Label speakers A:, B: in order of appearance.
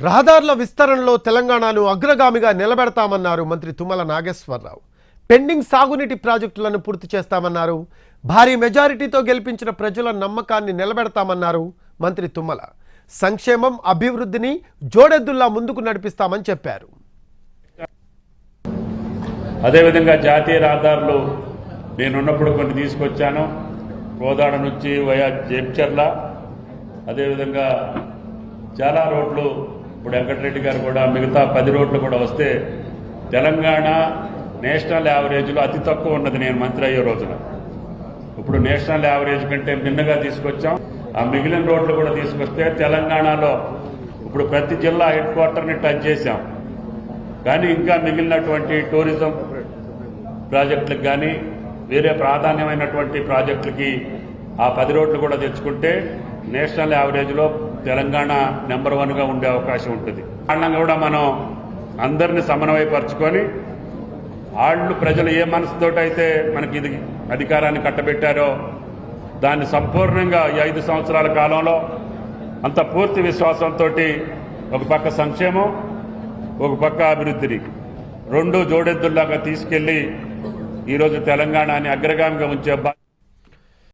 A: రహదారుల విస్తరణలో తెలంగాణను అగ్రగామిగా నిలబెడతామన్నారు మంత్రి తుమ్మల నాగేశ్వరరావు. పెండింగ్ సాగునీటి ప్రాజెక్టులను పూర్తి చేస్తామన్నారు. భారీ మెజారిటీతో గెలిపించిన ప్రజల నమ్మకాన్ని నిలబెడతామన్నారు మంత్రి తుమ్మల. సంక్షేమం అభివృద్ధిని జోడెద్దుల్లా ముందుకు నడిపిస్తామని చెప్పారు.
B: అదేవిధంగా జాతీయ రహదారులు నేనున్నప్పుడు కొన్ని తీసుకొచ్చాను. కోదాడ నుంచి వయా జేప్చర్ల. అదేవిధంగా చాలా రోడ్లు ఇప్పుడు వెంకటరెడ్డి గారు కూడా మిగతా పది రోడ్లు కూడా వస్తే తెలంగాణ నేషనల్ యావరేజ్లో అతి తక్కువ ఉన్నది నేను మంత్రి అయ్యే రోజున. ఇప్పుడు నేషనల్ యావరేజ్ కంటే నిన్నగా తీసుకొచ్చాం. ఆ మిగిలిన రోడ్లు కూడా తీసుకొస్తే తెలంగాణలో ఇప్పుడు ప్రతి జిల్లా హెడ్ క్వార్టర్ని టచ్ చేశాం. కానీ ఇంకా మిగిలినటువంటి టూరిజం ప్రాజెక్టులకు కానీ వేరే ప్రాధాన్యమైనటువంటి ప్రాజెక్టులకి ఆ పది రోడ్లు కూడా తెచ్చుకుంటే నేషనల్ యావరేజ్లో తెలంగాణ నెంబర్ వన్గా ఉండే అవకాశం ఉంటుంది. కారణంగా కూడా మనం అందరిని సమన్వయపరచుకొని వాళ్ళు ప్రజలు ఏ మనసుతోటైతే మనకి ఇది అధికారాన్ని కట్టబెట్టారో దాన్ని సంపూర్ణంగా ఈ ఐదు సంవత్సరాల కాలంలో అంత పూర్తి విశ్వాసంతో ఒక పక్క సంక్షేమం ఒక పక్క అభివృద్ధిని. రెండు జోడెద్దుల్లాగా తీసుకెళ్ళి ఈరోజు తెలంగాణని అగ్రగామిగా ఉంచే